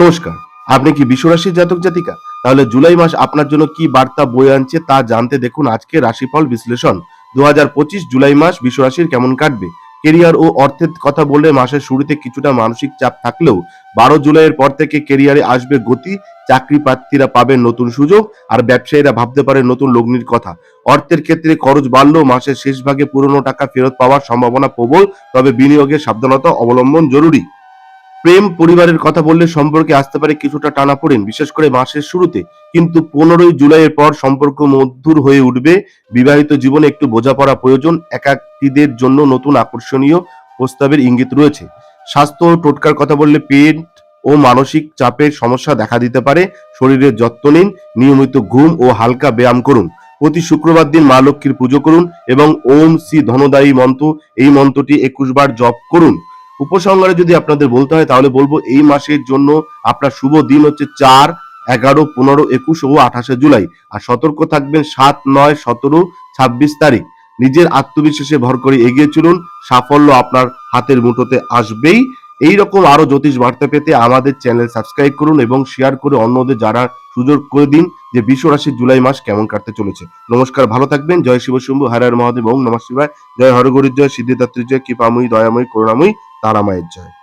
নমস্কার। আপনি কি বিশ্বরাশির জাতক, জাতিকা? তাহলে জুলাই মাস আপনার জন্য কি বার্তা বয়ে আনছে তা জানতে দেখুন আজকে রাশিফল বিশ্লেষণ। দু হাজার পঁচিশ জুলাই মাস বিশ্বরাশির কেমন কাটবে? কেরিয়ার ও অর্থের কথা বললে মাসের শুরুতে কিছুটা মানসিক চাপ থাকলেও বারো জুলাইয়ের পর থেকে কেরিয়ারে আসবে গতি, চাকরি প্রার্থীরা পাবেন নতুন সুযোগ আর ব্যবসায়ীরা ভাবতে পারেন নতুন লগ্নির কথা। অর্থের ক্ষেত্রে খরচ বাড়লেও মাসের শেষ ভাগে পুরনো টাকা ফেরত পাওয়ার সম্ভাবনা প্রবল, তবে বিনিয়োগে সাবধানতা অবলম্বন জরুরি। প্রেম পরিবারের কথা বললে সম্পর্কে আসতে পারে কিছুটা টানাপোড়েন। বিশেষ করে মাসের শুরুতে। কিন্তু পনেরোই জুলাইয়ের পর সম্পর্ক মধুর হয়ে উঠবে। বিবাহিত জীবনে একটু বোঝাপড়া প্রয়োজন। একাকীদের জন্য নতুন আকর্ষণীয় প্রস্তাবের ইঙ্গিত রয়েছে। স্বাস্থ্য ও টোটকার কথা বললে পেট ও মানসিক চাপের সমস্যা দেখা দিতে পারে। শরীরের যত্ন নিন। নিয়মিত ঘুম ও হালকা ব্যায়াম করুন। প্রতি শুক্রবার দিন মা লক্ষ্মীর পুজো করুন এবং ওম শ্রী ধনদায়ী মন্ত্র। এই মন্ত্রটি একুশ বার জপ করুন। উপসংহারে যদি আপনাদের বলতে হয়, তাহলে বলব এই মাসের জন্য আপনার শুভ দিন হচ্ছে চার, এগারো, পনেরো, একুশ ও আঠাশে জুলাই। আর সতর্ক থাকবেন সাত, নয়, সতেরো, ছাব্বিশ তারিখ। নিজের আত্মবিশ্বাসে ভর করে এগিয়ে চলুন, সাফল্য আপনার হাতের মুঠোতে আসবেই। এই রকম আরও জ্যোতিষ বার্তা পেতে আমাদের চ্যানেল সাবস্ক্রাইব করুন এবং শেয়ার করে অন্যদের যারা সুযোগ করে দিন যে বিশ্ব রাশির জুলাই মাস কেমন কাটতে চলেছে। নমস্কার, ভালো থাকবেন। জয় শিব শম্ভু হর হর মহাদেব, ওম নমঃ শিবায়। জয় হরগরির জয়, সিদ্ধিদাত্রীর জয়, কৃপাময়ী, দয়াময়ী, করুণাময়ী। তারামায়ের জয়।